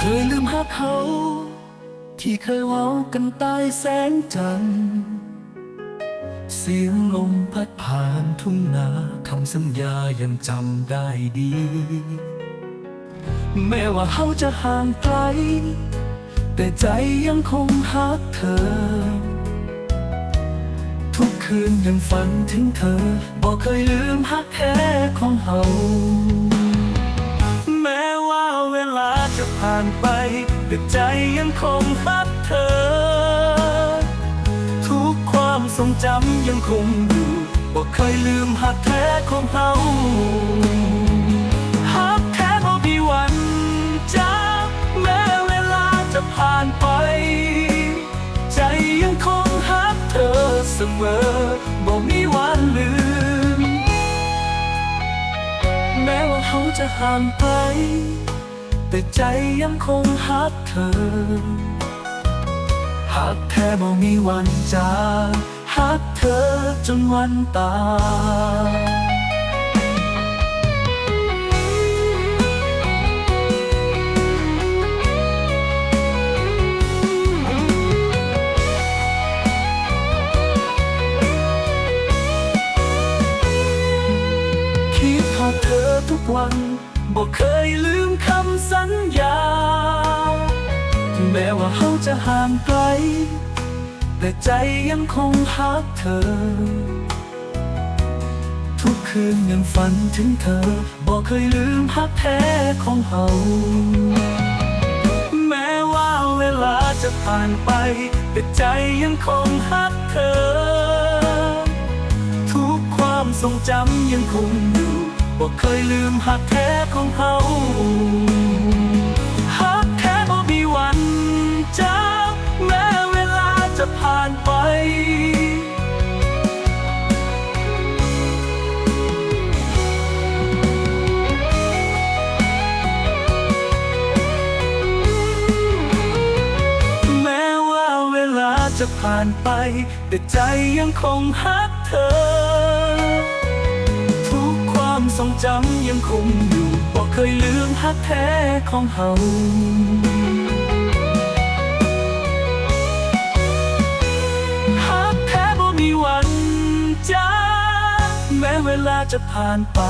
เคยลืมหักเขา ที่เคยเว้ากันใต้แสงจันทร์เสียงลมพัดผ่านทุ่งนาคำสัญญายังจำได้ดี แม้ว่าเขาจะห่างไกล แต่ใจยังคงหักเธอ ทุกคืนยังฝันถึงเธอบอกเคยลืมหักแท้ของเฮาานไปแต่ใจยังคงรักเธอ ทุกความทรงจำยังคงอยู่บอกเคยลืมหักแท้ของเฮาหักแท้บ่มีวันจากแม้เวลาจะผ่านไป ใจยังคงหักเธอเสมอบ่มีวันลืม แม้ว่าเขาจะห่างไป แต่ใจยังคงหักเธอ หักแท้บ่มีวันจางหักเธอจนวันตายคิดหอดเธอทุกวันบอกเคยลืม สัญญา แม้ว่าเขาจะห่างไกล แต่ใจยังคงหักเธอ ทุกคืนยังฝันถึงเธอ บอกเคยลืมหักแท้ของเขาแม้ว่าเวลาจะผ่านไป แต่ใจยังคงหักเธอ ทุกความทรงจำยังคงอยู่บอกเคยลืมหักแท้ของเขาานไป แม้ว่าเวลาจะผ่านไป แต่ใจยังคงหักเธอ ทุกความทรงจำยังคงอยู่บอกเคยลืมหักแท้ของเฮา จะผ่านไป